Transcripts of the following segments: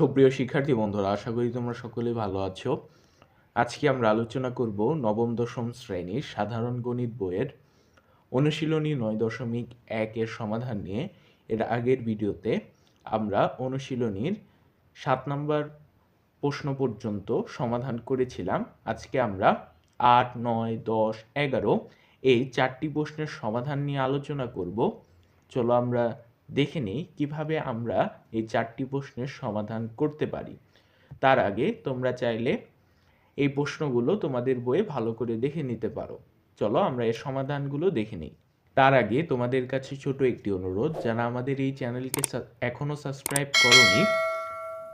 সুপ্রিয় শিক্ষার্থী বন্ধুরা, আশা করি তোমরা সকলেই ভালো আছো। আজকে আমরা আলোচনা করব নবম দশম শ্রেণির সাধারণ গণিত বইয়ের অনুশীলনী নয় দশমিক একের সমাধান নিয়ে। এর আগের ভিডিওতে আমরা অনুশীলনীর সাত নম্বর প্রশ্ন পর্যন্ত সমাধান করেছিলাম। আজকে আমরা আট, নয়, দশ, এগারো এই চারটি প্রশ্নের সমাধান নিয়ে আলোচনা করব। চলো আমরা দেখে নিই কীভাবে আমরা এই চারটি প্রশ্নের সমাধান করতে পারি। তার আগে তোমরা চাইলে এই প্রশ্নগুলো তোমাদের বইয়ে ভালো করে দেখে নিতে পারো। চলো আমরা এর সমাধানগুলো দেখে নিই। তার আগে তোমাদের কাছে ছোট একটি অনুরোধ, যারা আমাদের এই চ্যানেলকে এখনও এখনও সাবস্ক্রাইব করনি,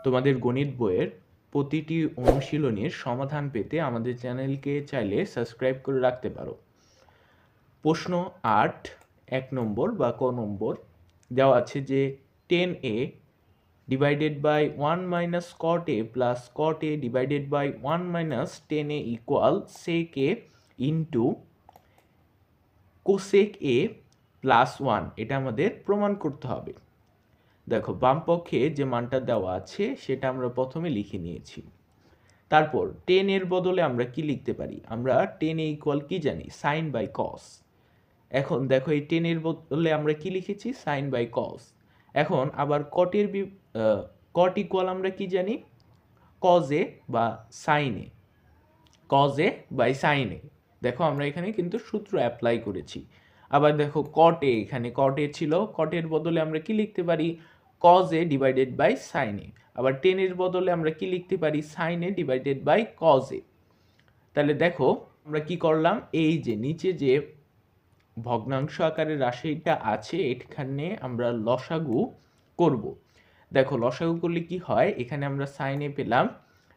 তোমাদের গণিত বইয়ের প্রতিটি অনুশীলনীর সমাধান পেতে আমাদের চ্যানেলকে চাইলে সাবস্ক্রাইব করে রাখতে পারো। প্রশ্ন আট, এক নম্বর বা ক নম্বর দেওয়া আছে যে tan A divided by one minus cot A plus cot A divided by one minus tan A equal sec A into cosec A plus one এটা আমাদের প্রমাণ করতে হবে। দেখো, বাম পক্ষে যে মানটা দেওয়া আছে, সেটা আমরা প্রথমে লিখে নিয়েছি। তারপর টেন এর বদলে আমরা কি লিখতে পারি? আমরা টেন এ ইকুয়াল কি জানি? সাইন বাই কস এখন দেখো এই টেনের বদলে আমরা কি লিখেছি? সাইন বাই কস এখন আবার কটের বি কট ইকুয়াল আমরা কি জানি? কজে বা সাইনে কজে বাই সাইনে দেখো আমরা এখানে কিন্তু সূত্র অ্যাপ্লাই করেছি। আবার দেখো কটে এখানে কটে ছিল। কটের বদলে আমরা কি লিখতে পারি? কজে ডিভাইডেড বাই সাইনে আবার টেনের বদলে আমরা কি লিখতে পারি? সাইনে ডিভাইডেড বাই কজে তাহলে দেখো আমরা কি করলাম? এই যে নিচে যে ভগ্নাংশ আকারের রাশিটা আছে, এখানে আমরা লসাগু করব। দেখো, লসাগু করলে কি হয়? এখানে আমরা সাইনে পেলাম।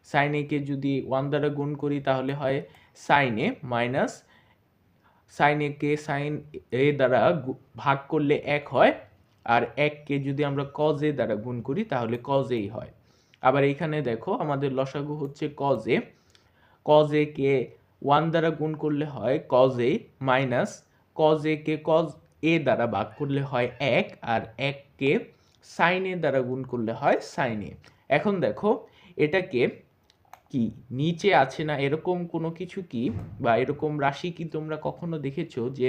সাইনেকে যদি ওয়ান দ্বারা গুণ করি তাহলে হয় সাইনে মাইনাস সাইনেকে সাইন এ দ্বারা ভাগ করলে এক হয়। আর এককে যদি আমরা কজ এ দ্বারা গুণ করি তাহলে কজ এই হয়। আবার এখানে দেখো, আমাদের লসাগু হচ্ছে কজ এ। কজ এ কে ওয়ান দ্বারা গুণ করলে হয় cos A minus cos A K cos A দ্বারা ভাগ করলে হয় এক আর এককে সাইন এ দ্বারা গুণ করলে হয় সাইন এ এখন দেখো, এটাকে কি, নিচে আছে না এরকম কোনো কিছু কি? বা এরকম রাশি কি তোমরা কখনো দেখেছ যে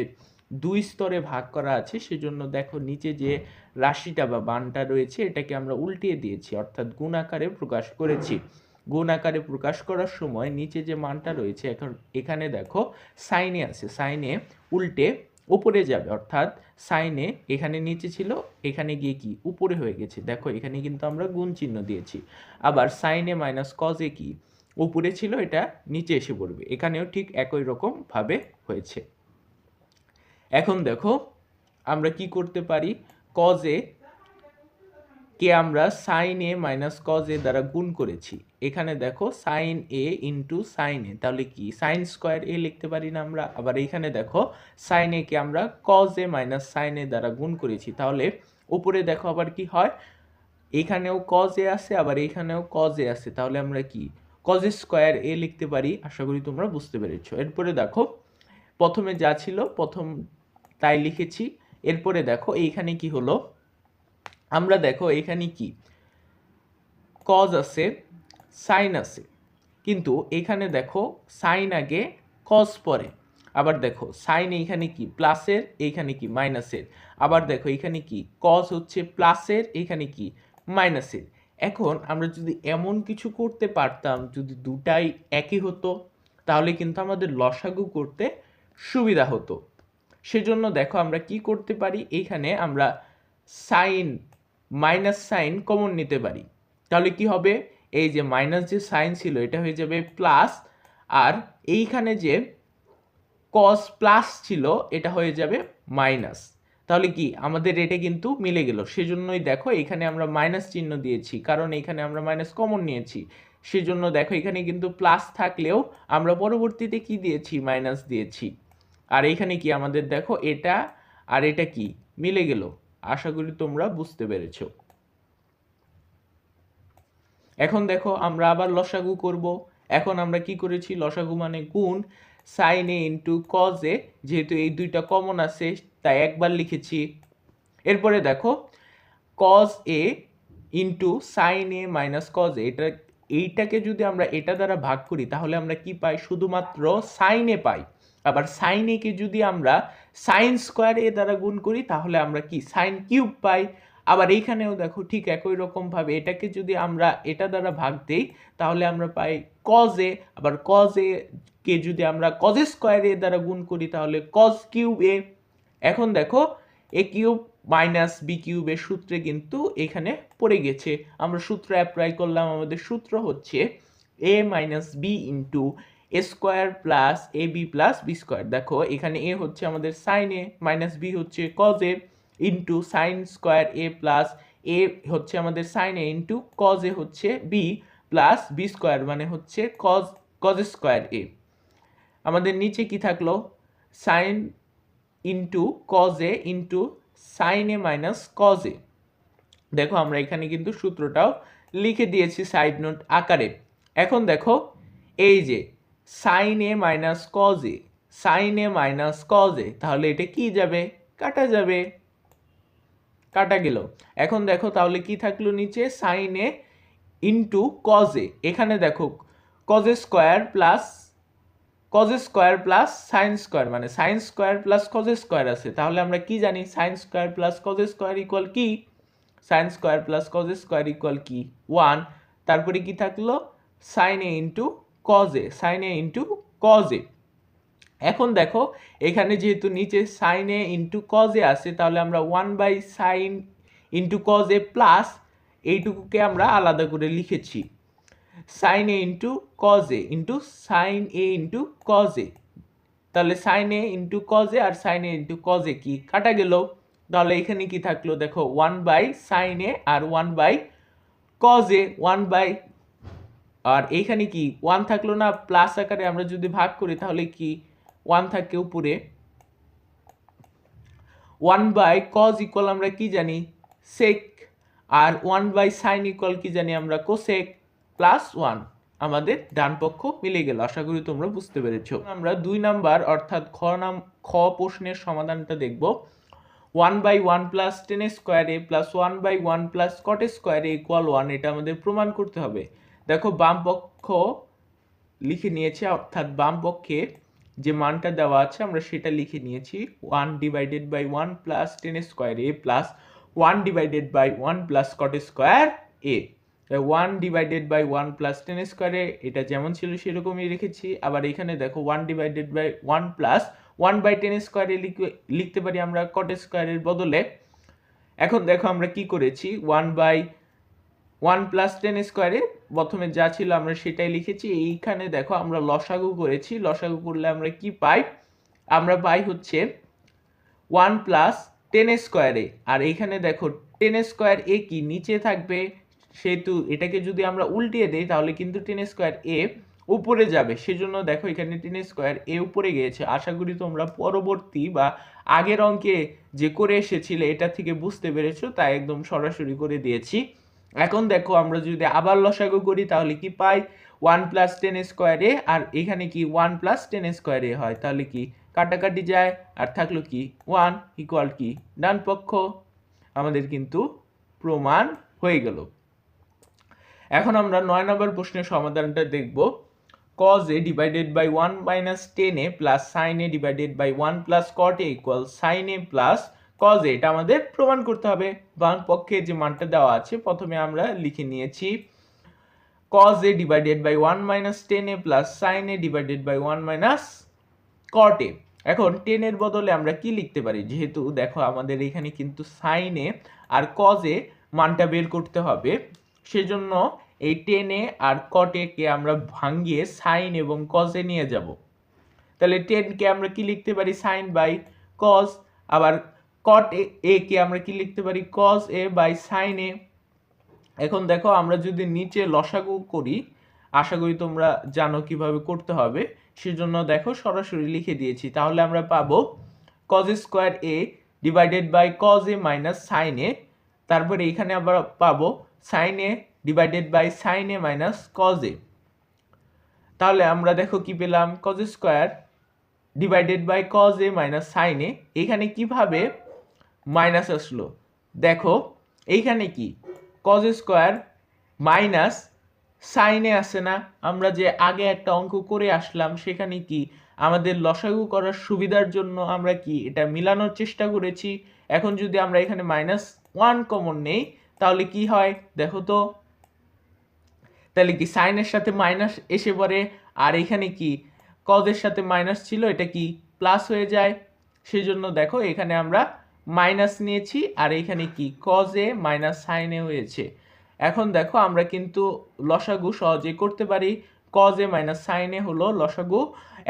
দুই স্তরে ভাগ করা আছে? সেজন্য দেখো নিচে যে রাশিটা বা বানটা রয়েছে, এটাকে আমরা উল্টিয়ে দিয়েছি, অর্থাৎ গুণ আকারে প্রকাশ করেছি। গুণ আকারে প্রকাশ করার সময় নিচে যে মানটা রয়েছে, এখন এখানে দেখো, সাইনে আছে, সাইনে উল্টে উপরে যাবে, অর্থাৎ সাইনে এখানে নিচে ছিল, এখানে গিয়ে কি? উপরে হয়ে গেছে। দেখো, এখানে কিন্তু আমরা গুণ চিহ্ন দিয়েছি। আবার সাইনে মাইনাস কজে কি? উপরে ছিল, এটা নিচে এসে পড়বে। এখানেও ঠিক একই রকম ভাবে হয়েছে। এখন দেখো, আমরা কি করতে পারি? কজে কে আমরা sin A minus cos A দ্বারা গুণ করেছি। এখানে দেখো sin A into sin A তাহলে কি? সাইন স্কোয়ার এ লিখতে পারি না আমরা। আবার এখানে দেখো সাইন এ কে আমরা cos A minus sin A দ্বারা গুণ করেছি। তাহলে উপরে দেখো আবার কি হয়? এখানেও কজ এ আছে, আবার এখানেও কজ এ আছে। তাহলে আমরা কি? কজ স্কোয়ার এ লিখতে পারি। আশা করি তোমরা বুঝতে পেরেছ। এরপরে দেখো প্রথমে যা ছিল, প্রথম তাই লিখেছি। এরপরে দেখো এইখানে কি হলো? আমরা দেখো এখানে কি? কজ আছে সাইন আছে। কিন্তু এখানে দেখো সাইন আগে কজ পরে। আবার দেখো সাইন এইখানে কি? প্লাসের এইখানে কি? মাইনাসের আবার দেখো এখানে কি? কজ হচ্ছে প্লাসের এখানে কি? মাইনাসের এখন আমরা যদি এমন কিছু করতে পারতাম, যদি দুটাই একই হতো, তাহলে কিন্তু আমাদের লসাগু করতে সুবিধা হতো। সেজন্য দেখো আমরা কি করতে পারি? এইখানে আমরা সাইন মাইনাস সাইন কমন নিতে পারি। তাহলে কি হবে? এই যে মাইনাস যে সাইন ছিল, এটা হয়ে যাবে প্লাস, আর এইখানে যে কস প্লাস ছিল, এটা হয়ে যাবে মাইনাস। তাহলে কি? আমাদের এটা কিন্তু মিলে গেল। সেজন্যই দেখো, এখানে আমরা মাইনাস চিহ্ন দিয়েছি, কারণ এখানে আমরা মাইনাস কমন নিয়েছি। সেজন্য দেখো, এখানে কিন্তু প্লাস থাকলেও আমরা পরবর্তীতে কি দিয়েছি? মাইনাস দিয়েছি। আর এখানে কি আমাদের দেখো, এটা আর এটা কি? মিলে গেল। আশা করি তোমরা বুঝতে পেরেছ। এখন দেখো, আমরা আবার লসাগু করব। এখন আমরা কি করেছি? লসাগু মানে গুণ sin A into cos A যেহেতু এই দুইটা কমন আছে, তাই একবার লিখেছি। এরপরে দেখো cos A into sin A minus cos A এটা, এইটাকে যদি আমরা এটা দ্বারা ভাগ করি, তাহলে আমরা কি পাই? শুধুমাত্র সাইন পাই। আবার সাইন এ কে যদি আমরা সাইন স্কোয়ার এ দ্বারা গুণ করি, তাহলে আমরা কি? সাইন কিউব পাই। আবার এইখানেও দেখো ঠিক একই রকমভাবে এটাকে যদি আমরা এটা দ্বারা ভাগ দেই, তাহলে আমরা পাই কজ এ। আবার কজ এ কে যদি আমরা কজ স্কোয়ার এ দ্বারা গুণ করি, তাহলে কজ কিউব এ। এখন দেখো এ কিউব মাইনাস বি কিউবের সূত্রে কিন্তু এখানে পড়ে গেছে। আমরা সূত্র অ্যাপ্লাই করলাম, আমাদের সূত্র হচ্ছে A minus B into A square plus A B plus B square. দেখো, এখানে এ হচ্ছে আমাদের সাইন এ মাইনাস বি হচ্ছে cos A into sin square A plus A হচ্ছে আমাদের sin A into cos A হচ্ছে বি প্লাস বি স্কোয়ার মানে হচ্ছে কজ কজ স্কোয়ার এ আমাদের নিচে কি থাকল? Sin into cos A into sin A minus cos A. দেখো, আমরা এখানে কিন্তু সূত্রটাও লিখে দিয়েছি সাইড নোট আকারে। এখন দেখো, এই যে sin A minus cos A. Sin A minus cos A. তাহলে এটা কি যাবে? কাটা যাবে। কাটা গেল। এখন দেখো তাহলে কি থাকল নিচে? Sin A into cos A. এখানে দেখো cos square plus cos square plus sin square মানে sin square plus cos square আছে। তাহলে আমরা কি জানি? Sin square plus cos square equal কি? Sin square plus cos square equal কি? ওয়ান তারপরে কি থাকল? Sin A into cos A sin A into cos A এখন দেখো, এখানে যেহেতু নিচে sin A into cos A আছে, তাহলে আমরা one by sin into cos A plus এইটুকুকে আমরা আলাদা করে লিখেছি। Sin A into cos A into sin A into cos A তাহলে sin A into cos A R sin A into cos A কি? কাটা গেল। তাহলে এখানে কি থাকল? দেখো one by sin A R one by cos A one by আর এইখানে কি ওয়ান থাকল না প্লাস আকারে আমরা যদি ভাগ করি তাহলে কি ওয়ান থাকে উপরে? ওয়ান বাই কজ ইকুয়াল আমরা কি জানি? সেক আর ওয়ান বাই সাইন ইকুয়াল কি জানি আমরা? কোসেক প্লাস ওয়ান আমাদের ডান পক্ষ মিলে গেল, আশা করি তোমরা বুঝতে পেরেছ। আমরা দুই নাম্বার অর্থাৎ খ নাম, খ প্রশ্নের সমাধানটা দেখব। One by one plus tan square A plus one by one plus cot square A equal one এটা আমাদের প্রমাণ করতে হবে। দেখো বাম পক্ষ লিখে নিয়েছে, অর্থাৎ বাম পক্ষে যে মানটা দেওয়া আছে আমরা সেটা লিখে নিয়েছি। One divided by one plus tan square A plus one divided by one plus cot square A one divided by one plus tan square A এটা যেমন ছিল সেরকমই রেখেছি। আবার এখানে দেখো one divided by one plus one by tan square A লিখতে পারি আমরা কট স্কোয়ারের বদলে। এখন দেখো আমরা কি করেছি? One by one plus tan square A প্রথমে যা ছিল আমরা সেটাই লিখেছি। এইখানে দেখো আমরা লসাগু করেছি। লসাগু করলে আমরা কি পাই? আমরা পাই হচ্ছে ওয়ান প্লাস টেন স্কোয়ারে। আর এইখানে দেখো টেন স্কোয়ার এ কি? নিচে থাকবে সেহেতু এটাকে যদি আমরা উল্টিয়ে দেই তাহলে কিন্তু টেন স্কোয়ার এ উপরে যাবে। সেজন্য দেখো এখানে টেন স্কোয়ার এ উপরে গিয়েছে। আশা করি তোমরা পরবর্তী বা আগের অঙ্কে যে করে এসেছিলে এটা থেকে বুঝতে পেরেছ, তাই একদম সরাসরি করে দিয়েছি। এখন দেখো আমরা যদি আবার লসাগু করি, তাহলে কি পাই? ওয়ান প্লাস টেন স্কোয়ারে আর এখানে কি ওয়ান প্লাস টেন স্কোয়ারে হয়? তাহলে কি কাটাকাটি যায়? আর থাকল কি ওয়ান ইকুয়াল কি ডান পক্ষ? আমাদের কিন্তু প্রমাণ হয়ে গেল। এখন আমরা নয় নম্বর প্রশ্নের সমাধানটা দেখব। cos a divided by one minus tan A plus sin A divided by one plus cot A equal sin A plus cos এটা আমাদের প্রমাণ করতে হবে। বাম পক্ষে যে মানটা দেওয়া আছে, প্রথমে আমরা লিখে নিয়েছি cos A divided by one minus tan A plus sin A divided by one minus cot A এখন টেনের বদলে আমরা কি লিখতে পারি? যেহেতু দেখো আমাদের এখানে কিন্তু সাইনে আর কজে মানটা বের করতে হবে, সেজন্য এই টেনে আর কটে কে আমরা ভাঙ্গিয়ে সাইন এবং কজে নিয়ে যাব। তাহলে টেনকে আমরা কি লিখতে পারি? সাইন বাই কজ আবার কট এ কে আমরা কি লিখতে পারি? Cos A by sin A এখন দেখো, আমরা যদি নিচে লসাগু করি, আশা করি তোমরা জানো কীভাবে করতে হবে। সেজন্য দেখো, সরাসরি লিখে দিয়েছি। তাহলে আমরা পাবো cos square A divided by cos A minus sin A তারপরে এখানে আবার পাবো sin A divided by sin A minus cos A তাহলে আমরা দেখো কি পেলাম? Cos square divided by cos A minus sin A এখানে কীভাবে মাইনাস আসলো। দেখো, এইখানে কি? কজ স্কোয়ার মাইনাস সাইনে আসে না। আমরা যে আগে একটা অঙ্ক করে আসলাম, সেখানে কি? আমাদের লসাগু করার সুবিধার জন্য আমরা কি এটা মিলানোর চেষ্টা করেছি। এখন যদি আমরা এখানে মাইনাস ওয়ান কমন নেই, তাহলে কি হয়? দেখো তো। তাহলে কি সাইনের সাথে মাইনাস এসে পড়ে? আর এখানে কি? কজের সাথে মাইনাস ছিল, এটা কি? প্লাস হয়ে যায়। সেই জন্য দেখো, এখানে আমরা মাইনাস নিয়েছি, আর এখানে কি? কজে মাইনাস সাইনে হয়েছে। এখন দেখো, আমরা কিন্তু লসাগু সহজে করতে পারি। কজে মাইনাস সাইনে হলো লসাগু।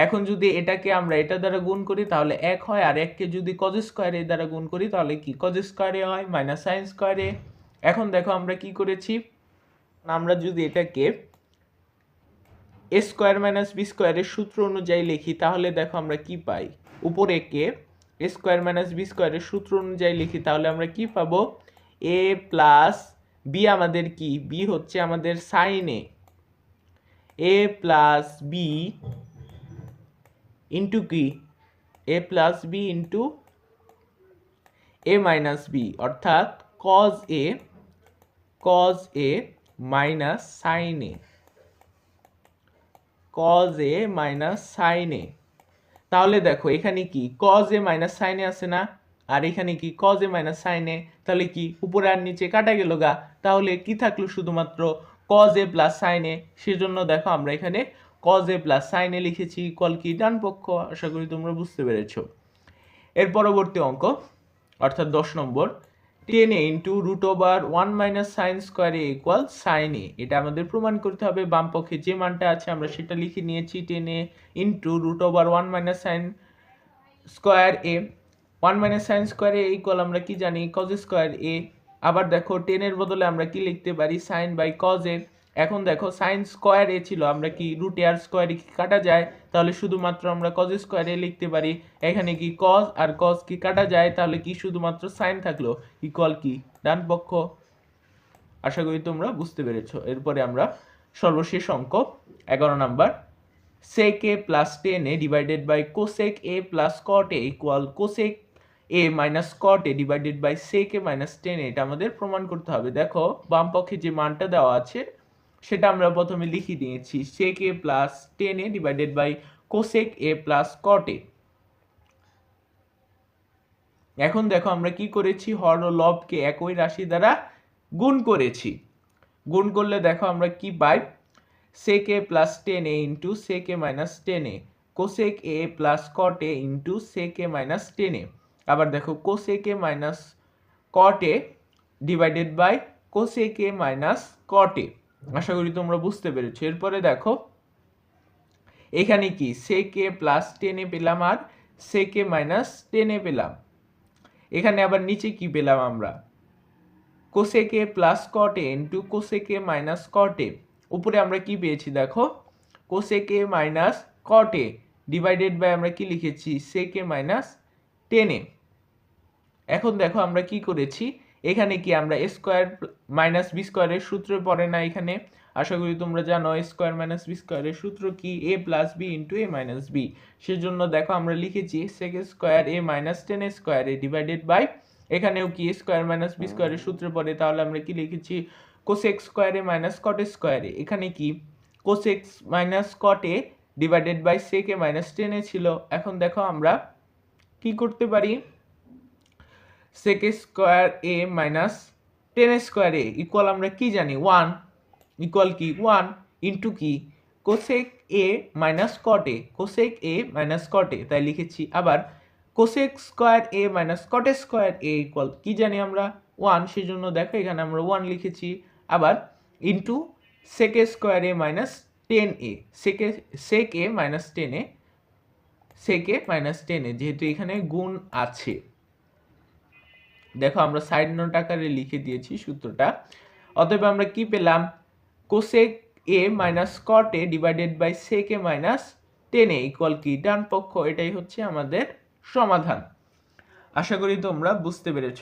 এখন যদি এটাকে আমরা এটা দ্বারা গুণ করি, তাহলে এক হয়, আর এককে যদি কজ স্কোয়ারে দ্বারা গুণ করি, তাহলে কি? কজ স্কোয়ারে হয়, মাইনাস সাইন স্কোয়ারে এখন দেখো, আমরা কি করেছি? আমরা যদি এটাকে এ স্কোয়ার মাইনাস বি স্কোয়ারের সূত্র অনুযায়ী লিখি, তাহলে দেখো, আমরা কি পাই? উপরে কে এ স্কোয়ার মাইনাস বি স্কোয়ারের সূত্র অনুযায়ী লিখি, তাহলে আমরা কি পাবো? এ প্লাস বি আমাদের কি? বি হচ্ছে আমাদের সাইনে এ প্লাস বি ইন্টু কি? A plus B into A minus B অর্থাৎ cos A cos A minus sin A cos A minus sin A তাহলে দেখো, এখানে কি কজ এ মাইনাস সাইনে আছে না? আর এখানে কি কজ এ মাইনাস সাইনে তাহলে কি উপরে আর নিচে কাটা গেল গা? তাহলে কি থাকল শুধুমাত্র কজ এ প্লাস সাইনে সেজন্য দেখো আমরা এখানে কজ এ প্লাস সাইনে লিখেছি কল কি? ডান পক্ষ, আশা করি তোমরা বুঝতে পেরেছ। এর পরবর্তী অঙ্ক, অর্থাৎ দশ নম্বর। Tan A into root over one minus sin square equal sin A এটা আমাদের প্রমাণ করতে হবে বাম পক্ষে যে মানটা আছে, আমরা সেটা লিখে নিয়েছি tan A into root over one minus sin square A one minus sin square A equal আমরা কি জানি? কজ স্কোয়ার এ আবার দেখো, টেনের বদলে আমরা কি লিখতে পারি? সাইন বাই কজ এ এখন দেখো সাইন স্কোয়ার এ ছিল, আমরা কি রুট এ আর স্কোয়ারে কি কাটা যায়? তাহলে শুধুমাত্র আমরা কজ স্কোয়ার লিখতে পারি। এখানে কি কজ আর কজ কি কাটা যায়, তাহলে কি শুধুমাত্র সাইন থাকল? ইকুয়াল কি? ডান পক্ষ। আশা করি তোমরা বুঝতে পেরেছ। এরপরে আমরা সর্বশেষ অঙ্ক, এগারো number. Sec A plus tan A divided by cosec A plus cot A equal cosec A minus cot A divided by sec A minus tan এটা আমাদের প্রমাণ করতে হবে। দেখো, বাম পক্ষে যে মানটা দেওয়া আছে সেটা আমরা প্রথমে লিখে দিয়েছি sec A plus tan A divided by cosec A plus cot এখন দেখো আমরা কি করেছি? হর লবকে একই রাশি দ্বারা গুণ করেছি। গুণ করলে দেখো আমরা কি পাই? Sec A plus tan A into sec A minus tan A cosec A plus cot A into sec A minus tan A আবার দেখো cosec A minus cot A divided by cosec A minus cot A আশা করি তোমরা বুঝতে পেরেছ। এরপরে দেখো, এখানে কি? সে কে প্লাস টেনে পেলাম আর সে কে মাইনাস টেনে পেলাম। এখানে আবার নিচে কি পেলাম আমরা? Cosec A plus cot A into cosec A minus cot A উপরে আমরা কি পেয়েছি দেখো? Cosec A minus cot A divided by আমরা কি লিখেছি? সেকে মাইনাস টেনে এখন দেখো আমরা কি করেছি? এখানে কি আমরা স্কোয়ার মাইনাস বি স্কোয়ারের সূত্র পড়ে না এখানে? আশা করি তোমরা জানো স্কোয়ার মাইনাস বি স্কোয়ারের সূত্র কি? A plus B into A minus B সেজন্য দেখো আমরা লিখেছি sec square A minus tan square A divided by এখানেও কি স্কোয়ার মাইনাস বি স্কোয়ারের সূত্র পড়ে? তাহলে আমরা কি লিখেছি? কোসেক স্কোয়ারে মাইনাস কট স্কোয়ারে এখানে কি? Cosec A minus cot A divided by sec A minus tan A ছিল। এখন দেখো আমরা কি করতে পারি? Sec square A minus tan square A equal আমরা কি জানি? ওয়ান ইকুয়াল কি? ওয়ান ইন্টু কি? Cosec A minus cot A cosec A minus cot তাই লিখেছি। আবার cosec square A minus cot square A equal কি জানি আমরা? ওয়ান সেই জন্য দেখো এখানে আমরা ওয়ান লিখেছি। আবার into sec square A minus tan A sec A sec A minus tan A সেকে মাইনাস টেন এ যেহেতু এখানে গুণ আছে। দেখো আমরা সাইড নোট আকারে লিখে দিয়েছি সূত্রটা। অতএব আমরা কি পেলাম? Cosec A minus cot A divided by sec A minus tan A equal কি? ডান পক্ষ, এটাই হচ্ছে আমাদের সমাধান। আশা করি তোমরা বুঝতে পেরেছ।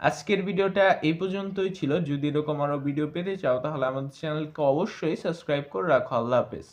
আজকের ভিডিওটা এই পর্যন্তই ছিল। যদি এরকম আরও ভিডিও পেতে চাও, তাহলে আমাদের চ্যানেলকে অবশ্যই সাবস্ক্রাইব করে রাখো। আল্লাহ হাফেজ।